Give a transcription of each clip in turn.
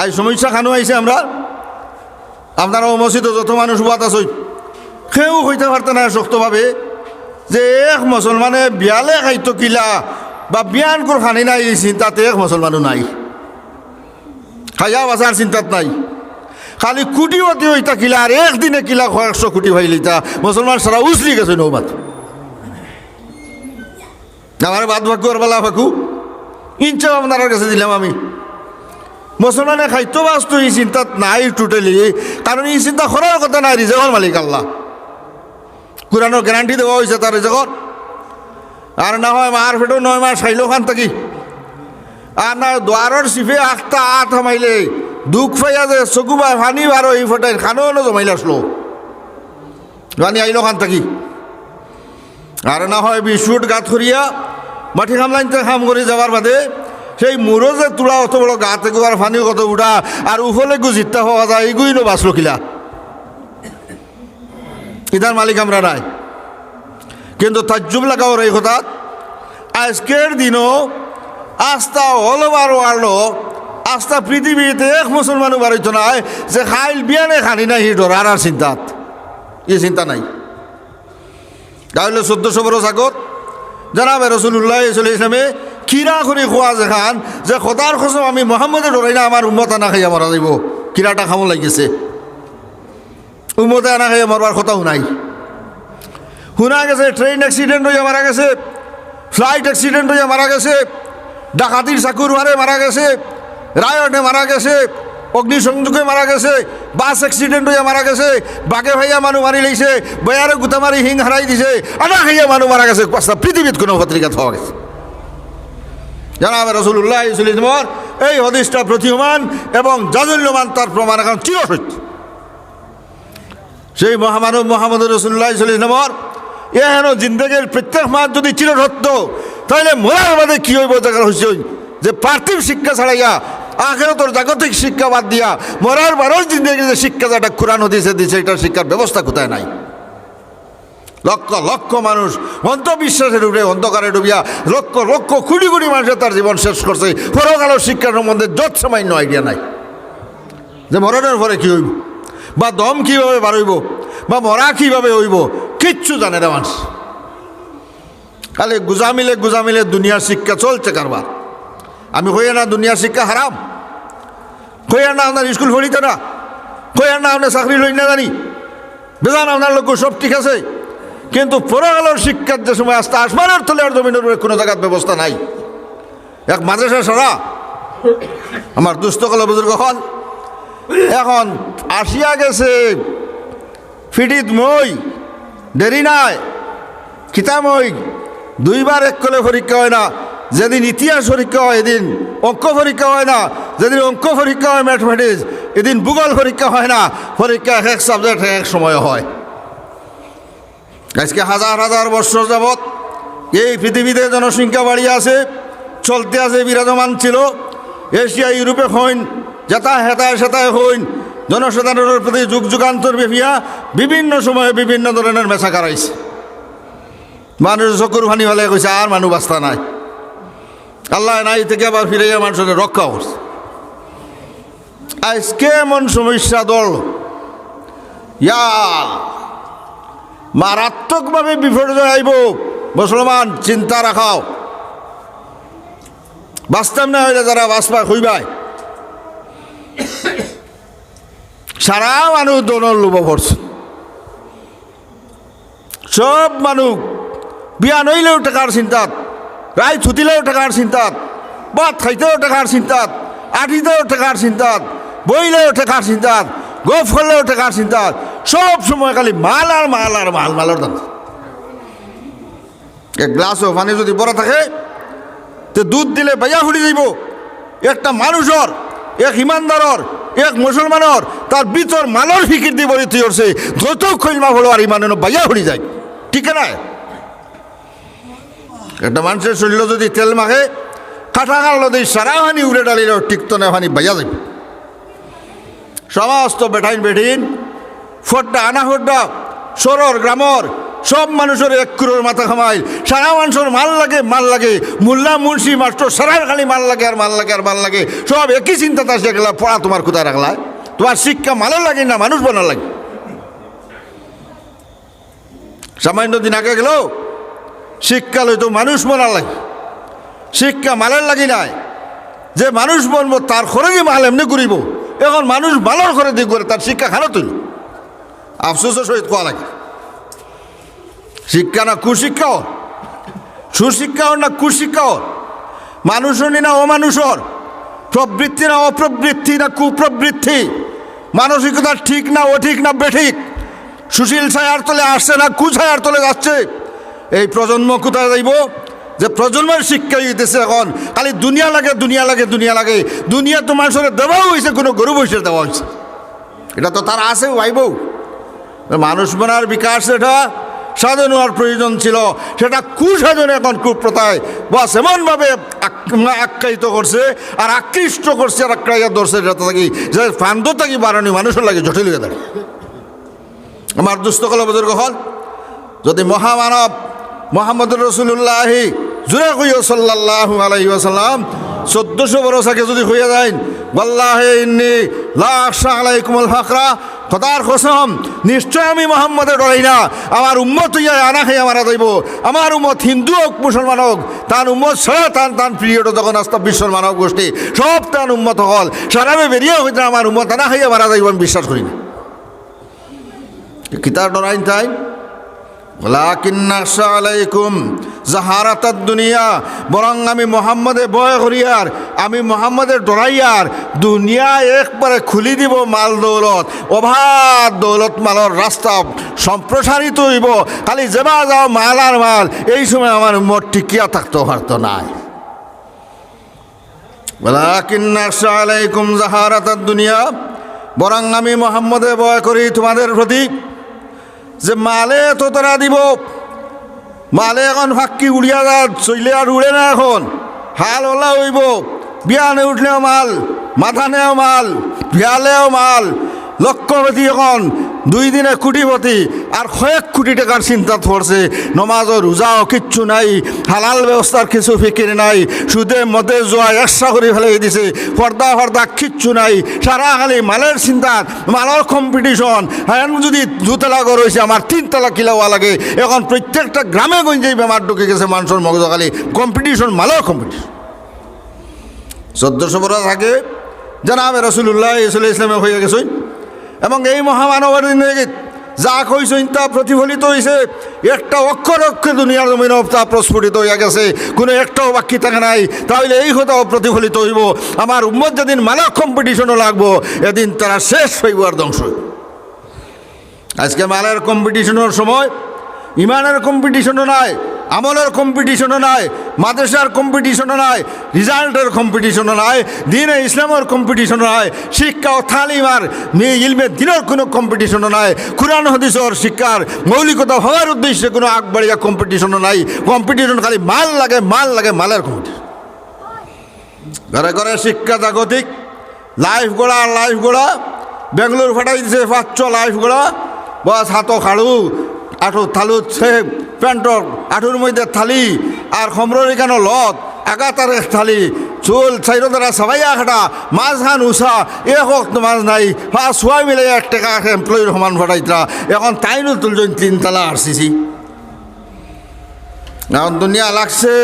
আজ সমস্যা খানো আইছে আমরা। আপনারা মসজিদে যত মানুষ বাত আছে কেউ হইতে পারতে না শক্তভাবে। যে এক মুসলমানে বিয়ালে খাইতো কিলা, বা বিয়ান কর খানি নাই এই চিন্তাতে এক মুসলমানও নাই। খাইয়া বাঁচার চিন্তাত নাই। খালি কুটি অতি হইতা কিলা, আর একদিনে কিলা কয়েকশো কোটি ভাইলিতা মুসলমান সারা উছলি গেছে নৌমাত। আমার বাদ ভাগ্য আর বেলা ভাকু ইঞ্চাও আপনার কাছে দিলাম আমি। মুসলমানে খাইতো বাস্তু এই চিন্তাত নাই টোটালি কারণ এই চিন্তা করার কথা নাই রিজেকর মালিক আল্লাহ। কোরআনের গ্যারান্টি দেওয়া হয়েছে তার রিজেকর আর না হয় মার ফেটো নয় মাস খাইলো খান থাকি। আর না দ্বারর সিফে আখটা আত হামাইলে দুঃখ ফাইয়া যে চকু বা ফানি বারো এই ফটাই খানো হলো জমাইলে আসলো ফানি আইলো খান থাকি। আর না হয় বিস্কুট, গাত করিয়া মাটি খামলাইতে খাম করে যাবার বাদে সেই মুরো যে তোলা অত বড় গাতে গোয়ার ফানি কত উঠা আর উফলে গু জিততে হওয়া যায় এইগুই নো বাঁচলো কিলা। ইতার মালিক আমরা নাই। কিন্তু তাজ্জুব লাগাও এই কথা আজকের দিনও আস্থা অল ওভার ওয়ার্ল্ড আস্থা পৃথিবীতে এক মুসলমানও বাড়িত নাই, যে খাইল বিয়ানে খানি নাই হি ডরার আর চিন্তাত। এই চিন্তা নাই। তাহলে চোদ্দশো বছর আগত, জানাবে রসুল্লাহ ইসলামে কিরা করে খোৱা যেখান যে সদাৰ খোঁচো আমি মহাম্মদে ডৰাই না আমাৰ উম্মত আনা খাইয়া মৰা যাব কিৰাটা খাব লাগিছে। উম্মতে আনা খাইয়া মরবার কথাও নাই। শুনা গেছে ট্রেন অ্যাক্সিডেন্ট হইয়া মারা গেছে ফ্লাইট অ্যাক্সিডেন্ট হইয়া মারা গেছে, ডাকাতির চাকুর মারে মারা গেছে রায়টে মারা গেছে, অগ্নিসংযোগে মারা গেছে বাস অ্যাক্সিডেন্ট হইয়া মারা গেছে, বাঘে ভাইয়া মানুষ মারি লাইছে, বয়ারে গুতা মারি হিং হারাই দিছে, আনা খাইয়া মানুষ মারা গেছে পাঁচটা পৃথিবীত কোনো পত্রিকা হওয়া গেছে। জানাবে রসুল্লাহ এই হদিসটা প্রতীয়মান এবং জাজল্যমান, তার প্রমাণ এখন চিরসত্য সেই মহামানব মোহাম্মদ রসুল্লাহ ইসলামর এ হেন জিন্দগির প্রত্যেক মাস যদি চিরসত্য তাহলে মরার বাদে কি হইব দেখা হয়েছে যে পার্থিব শিক্ষা ছাড়াইয়া আখের তোর জাগতিক শিক্ষা বাদ দিয়া, মরার বারো জিন্দগির যে শিক্ষা, যেটা কোরআন হদিসে দিছে, এটার শিক্ষার ব্যবস্থা কোথায় নাই? লক্ষ লক্ষ মানুষ অন্ধবিশ্বাসে ডুবে, অন্ধকারে ডুবিয়া লক্ষ লক্ষ কোটি কোটি মানুষের তার জীবন শেষ করছে। পরকালের শিক্ষার সম্বন্ধে যত সামান্য আইডিয়া নাই। যে মরণের পরে কী হইব? বা দম কীভাবে বাড়ইব বা মরা কীভাবে হইব? কিচ্ছু জানে না মানুষ। খালি গুজামিলে গুজামিলে দুনিয়ার শিক্ষা চলছে কারবার। আমি কইয়া না দুনিয়ার শিক্ষা হারাম? কইয়া না আপনার স্কুল পড়িতে না? কইয়া না আপনার চাকরি লই না জানি? বেজান আপনার লোক সব ঠিক আছে? কিন্তু পরকালের শিক্ষার যে সময় আসতে আসমানের তলে আর জমিনের উপরে কোনো জায়গার ব্যবস্থা নাই। এক মাদ্রাসা সারা, আমার দুস্থকাল বুজুর্গ হল। এখন আসিয়া গেছে, ফিটিত মই, দেরি নাই কিতামই দুইবার এক কলে পরীক্ষা হয় না, যেদিন ইতিহাস পরীক্ষা হয়, এদিন অঙ্ক পরীক্ষা হয় না, যেদিন অঙ্ক পরীক্ষা হয় ম্যাথমেটিক্স, এদিন ভূগোল পরীক্ষা হয় না, পরীক্ষা এক সাবজেক্ট এক সময় হয়। আজকে হাজার হাজার বছর যাবৎ এই পৃথিবীতে জনসংখ্যা বাড়িয়ে আছে, চলতে আছে, বিরাজমান ছিল। এশিয়া, ইউরোপে হইন যেতা হেতায় সেতায় হইন, জনসাধারণের প্রতি যুগ যুগান্তর বেফিয়া বিভিন্ন সময়ে বিভিন্ন ধরনের মেশা কারাইছে। মানুষ চকুর ভানি হলে কইছে, আর মানুষ বাস্তা নাই। আল্লাহ নাই থেকে আবার ফিরে গিয়ে মানুষের রক্ষা করছে। আজকে এমন সমস্যা দল, ইয়াল মারাত্মকভাবে বিপর্যয় আইব মুসলমান, চিন্তা রাখাও। বাস্তব না হইলে যারা বাঁচবা হইবাই। সারা মানুষ দোনোর লোভ পড়ছে। সব মানুষ বিয়া নইলেও টাকার চিন্তাত, রায় ছুটিলেও টাকার চিন্তাত, ভাত খাইতেও টাকার চিন্তাত আঠিতেও টাকার চিন্তাত, বইলেও টাকার চিন্তাত, গোফ করলেও টাকার চিন্তাত সব সময় খালি মাল আর মাল আর মাল মালের দাম। এক গ্লাসও পানি যদি বড় থাকে, তো দুধ দিলে বাইয়া ফুটি যাইব। একটা মানুষের, এক ইমানদারর, এক মুসলমানের, তার ভিতর মালর ফিকির দিয়ে বলি তুই করছে যত খৈলমা হলো আর ইমানের বাইয়া ফুটি যায়। ঠিক না? একটা মানুষের শরীর যদি তেল মাখে কাটা কাল যদি সারা হানি উড়ে ডালিল টিকতো না, হানি বাইয়া যাবে সমস্ত বেঠাইন বেঠিন ফোড্ডা আনা ফোড্ডা সরর, গ্রামর, সব মানুষের এক কুরোর মাথা খামাইল সারা মানুষের মাল লাগে মাল লাগে। মোল্লা, মুন্সি, মাস্টার, সারার খালি মাল লাগে আর মাল লাগে আর মাল লাগে। সব একই চিন্তা তার গেলা, পড়া তোমার কোথায় রাখলা? তোমার শিক্ষা মালের লাগে না মানুষ বানার লাগে? সামান্য দিন আগে গেল, শিক্ষা লইতো মানুষ বানার লাগে। শিক্ষা মালের লাগি নাই। যে মানুষ বলব তার খরচই মাল এমনি করিব এখন মানুষ মালের করে দিয়ে করে তার শিক্ষা খানো তুল আফসোসের সহিত কোয়া লাগে? শিক্ষা না কুশিক্ষাও সুশিক্ষাও না কুশিক্ষাও মানুষনি না অমানুষর? প্রবৃত্তি না অপ্রবৃত্তি না কুপ্রবৃত্তি? মানসিকতা ঠিক না অঠিক না বেঠিক? সুশীল ছায়ার তলে আসছে না কুছায়ার তলে যাচ্ছে? এই প্রজন্ম কোথায় যাইব? যে প্রজন্মের শিক্ষা দিতেছে এখন। খালি দুনিয়া লাগে দুনিয়া লাগে দুনিয়া লাগে। দুনিয়া তো মানুষের দেওয়াও হয়েছে কোনো গরু বৈশের দেওয়া হয়েছে এটা তো তার আছে ভাইবউ মানুষ মনার বিকাশ সাধন হওয়ার প্রয়োজন ছিল। সেটা কুসাধন এখন কুপ্রথায়। বাস, এমনভাবে আখ্যায়িত করছে আর আকৃষ্ট করছে আর আক্রাইয়া ধরছে এটা থাকি, যে ফান্দ থাকি বাড়ানি মানুষের লাগে জটিল হয়ে দাঁড়িয়ে। আমার দুস্থকল বুজুর্গ হল, যদি মহামানব মোহাম্মদ রসুল্লাহি জুড়ে কইও সাল্লাহ আলাইহি আসাল্লাম চোদ্দশো বরস আগে যদি হইয়া যায় বল্লাহে ইন্নি লাশা আলাইকুমুল ফাকরা খোদার কসম নিশ্চয় আমি মোহাম্মদের ডরাই না। আমার উম্মত ইয়ার আনা খাইয়া আমার দৈব আমার উম্মত হিন্দু হোক, মুসলমান হোক তান উম্মত সারা তান তান পিরিয়ড যখন আসতাম বিশ্বর মানব গোষ্ঠী, সব তান উম্মত হল। সারাবে বেরিয়ে হইতে আমার উম্মত আনা খাই আমার দৈব আমি বিশ্বাস করি না। কিতার ডরাইন তাই। আলাইকুম। জাহারাতার দুনিয়া, বরং আমি মোহাম্মদে বয় করিয়ার আমি মোহাম্মদের ডরাইয়ার দুনিয়া একবারে খুলি দিব মাল দৌলত অভাব দৌলত মালর রাস্তা সম্প্রসারিত হইব। খালি যেবা যাও মাল আর মাল, এই সময় আমার মোট টিকিয়া থাকতে পারতো নাই। আলাইকুম জাহারাতার দুনিয়া, বরং আমি মোহাম্মদে বয় করি তোমাদের প্রতি। যে মালে তো তারা দিব। মালে এখন ফাঁকি উড়িয়া যা, চইলে আর উড়ে না এখন। হাল ওলা হইব। বিয়ানে উঠলেও মাল, মাথা নেও মাল বিয়ালেও মাল লক্ষ্যপতি এখন। দুই দিনে কোটিপতি আর কয়েক কোটি টাকার চিন্তা ধরছে। নমাজও রোজাও কিচ্ছু নাই, হালাল ব্যবস্থার কিছু ফিকির নাই, সুদে মদে জোয়া একসা করে ফেলে দিছে পর্দা ফর্দা কিচ্ছু নাই। সারা খালি মালের চিন্তা মালের কম্পিটিশন হ্যাঁ যদি দুতলা ঘর হয়েছে আমার তিনতলা কিলাওয়া লাগে। এখন প্রত্যেকটা গ্রামে গঞ্জেই বেমার ঢুকে গেছে মানুষের মগজ, খালি কম্পিটিশন মালের কম্পিটিশন চোদ্দশো বছর থাকে জানাবে রসুল্লাহ ইসলামে হয়ে গেছে। এবং এই মহামানবের যা কইছেন তা প্রতিফলিত হয়েছে একটা অক্ষর অক্ষর দুনিয়ার জমিন তা প্রস্ফুটিত হইয়া গেছে। কোনো একটাও বাক্যি থাকে নাই, তাহলে এই কথাও প্রতিফলিত হইব। আমার উম্মত যেদিন মানব কম্পিটিশনও লাগবো, এদিন তারা শেষ হইব আর ধ্বংস আজকে মালের কম্পিটিশনের সময়, ইমানের কম্পিটিশনও নাই আমলের কম্পিটিশনও নাই, মাদ্রাসার কম্পিটিশনও নাই রিজাল্টের কম্পিটিশনও নাই, দিনে ইসলামের কম্পিটিশনও নাই, শিক্ষা ও তালিমার মেয়ে ইলমের দিনের কোনো কম্পিটিশনও নাই, কোরআন হদিসর শিক্ষার মৌলিকতা হওয়ার উদ্দেশ্যে কোনো আগবাড়িয়া কম্পিটিশনও নাই কম্পিটিশন খালি মাল লাগে মাল লাগে, মালের কম্পিটিশন ঘরে ঘরে শিক্ষা জাগতিক লাইফ গোড়া লাইফ গোড়া, বেঙ্গলোর ফাটাই দিছে, পাঁচশো লাইফ গোড়া, বস হাতো খাড়ু, আঠু থালু সে প্যান্টর আঠুর মধ্যে থালি আর খমরের কেন লত একাতার থালি। চুল চাইর দ্বারা সবাই আখটা মাছ হান উষা, এ হোক মাছ নাই। হা সবাই মিলে এক টাকা এমপ্লয়ির সমান ফাটাইতরা এখন তাই তাইনও তুলছেন তিনতলা আসিছি এখন দুনিয়া লাগছে।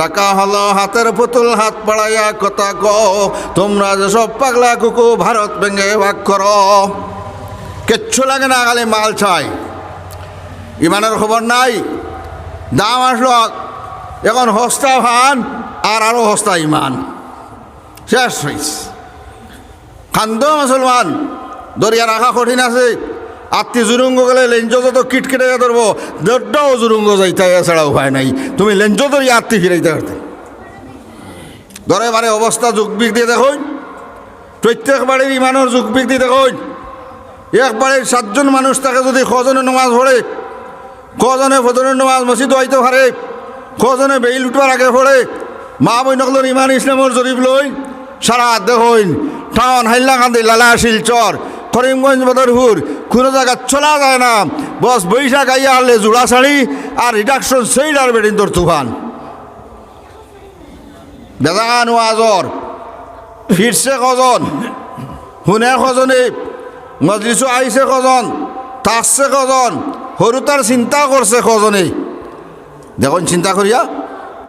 টাকা হলো হাতের পুতুল, হাত পাড়াইয়া কথা ক তোমরা যে সব পাগলা কুকু, ভারত ভেঙে ভাগ কর। কিচ্ছু লাগে না, খালি মাল চাই। ইমানের খবর নাই। দাম আসলো এখন হস্তা ভান আর আরও হস্তা ইমান। শেষ হয়েছে খান্দ মুসলমান, দরিয়া রাখা কঠিন আছে। আত্মি জুরুঙ্গ গেলে লেঞ্জ যত কিটকিটে ধরবো দরটাও জুরুঙ্গ যাইতে এছাড়া উপায় নাই। তুমি লেঞ্জ ধরি আত্মি ফিরাইতে পারতে। ধরে বারে অবস্থা যুগ বিক দিয়ে দেখুন প্রত্যেক বাড়ির ইমানের যুগ বিক দিয়ে দেখুন একবারে সাতজন মানুষ তাকে যদি কজনে নমাজ পড়ে কজনে ফজনের নমাজ মসজিদ হইতে পারে, কজনে বেইল উঠবার আগে পড়ে। মা বৈনকলোর ইমান ইসলামর জরিপ লই, সারা দেখইন টাউন হাইল্লা কান্দি লালা শিলচর করিমগঞ্জ বদরপুর কোনো জায়গা চলা যায় না। বস বৈশাখ আইয়া আনলে জোড়া শাড়ি আর রিডাকশন সেইড আর বেডিন তোর তুফান। বেজান ওয়াজর ফিরছে কজন? শুনে কজনে? মজলিসো আইছে কজন? তাসছে কজন? সৰু তাৰ চিন্তা কৰছে কজনে দেখুন চিন্তা করিয়া